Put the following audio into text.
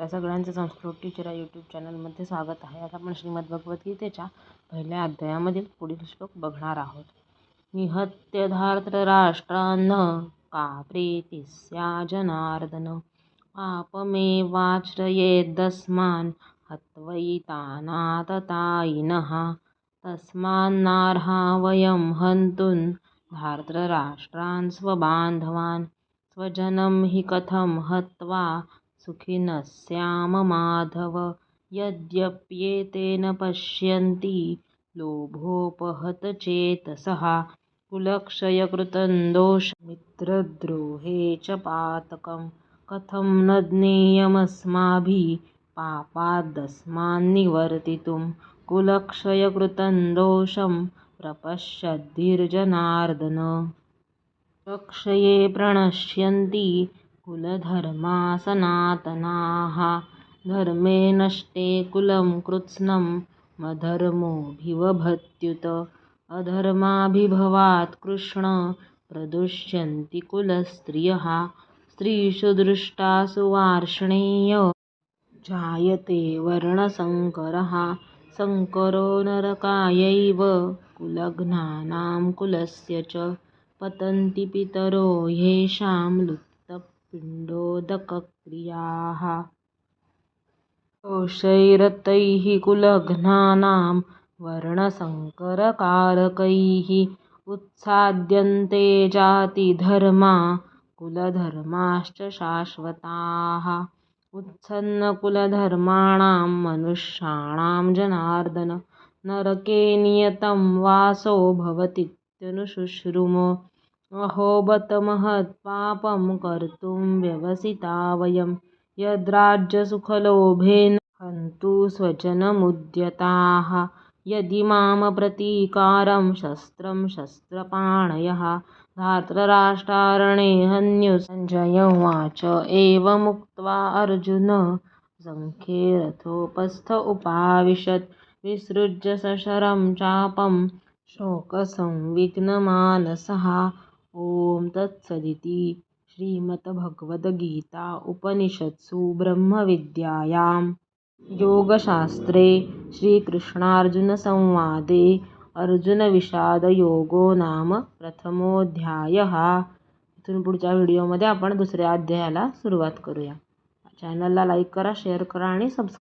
आपल्या सगळ्यांचं संस्कृत टीचर या यूट्यूब चॅनलमध्ये स्वागत आहे. आज आपण श्रीमद्भगवद्गीतेच्या पहिल्या अध्यायामधील पुढील श्लोक बघणार आहोत. निहत्य धार्तराष्ट्रान्न का प्रीतिस्या जनार्दन? पापमेवाश्रयेदस्मान् हत्वैतानाततायिनः तस्मान्नार्हा वयं हन्तुं धार्तराष्ट्रान् स्वबान्धवान्। स्वजनं हि कथं हत्वा सुखिनः श्याममाधव यद्यप्येतेन पश्यन्ति लोभोपहतचेतसः कुलक्षयकृतं दोषमित्रद्रोहे च पातकं कथं न ज्ञेयमस्माभिः पापादस्मान्निवर्तितुं कुलक्षयकृतं दोषं प्रपश्यद्भिर्जनार्दन। कुलक्षये प्रणश्यन्ति कुलधर्मा सनातनाः धर्मे नष्टे कुलं कृत्स्नं। मधर्मोऽभिवभत्युत अधर्माभिभवात् कृष्ण। प्रदुष्यन्ति कुलस्त्रियः। स्त्रीषु दृष्टासु वार्ष्णेय। जायते वर्णसङ्करः सङ्करो नरकायैव। कुलघ्नानां कुलस्य च पतन्ति पितरो ह्येषां पिण्डोदकक्रियाः। कोशैरतैः कुलघ्नानां वर्णसङ्करकारकैः उत्साद्यन्ते जातिधर्मा कुलधर्माश्च शाश्वताः। उत्सन्नकुलधर्माणां मनुष्याणां जनार्दन नरके नियतं वासो भवतीत्यनुशुश्रुम अहो बत महत्पापं कर्तुं व्यवसिता वयं यद्राज्यसुखलोभेन हन्तु स्वजनमुद्यताः। यदि मां प्रतीकारं शस्त्रं शस्त्रपाणयः धार्तराष्ट्रारणे हन्युः सञ्जय उवाच एवमुक्त्वा अर्जुन। सङ्ख्ये रथोपस्थ उपाविशत् विसृज्य सशरं चापं शोकसंविघ्नमानसः। ॐ तत्सदिति श्रीमद्भगवद्गीता उपनिषत्सु ब्रह्मविद्यायां योगशास्त्रे श्रीकृष्णार्जुनसंवादे अर्जुनविषादयोगो नाम प्रथमोऽध्यायः. इथून पुढच्या व्हिडिओमध्ये आपण दुसऱ्या अध्यायाला सुरुवात करूया. चॅनलला लाईक करा शेअर करा आणि सबस्क्राईब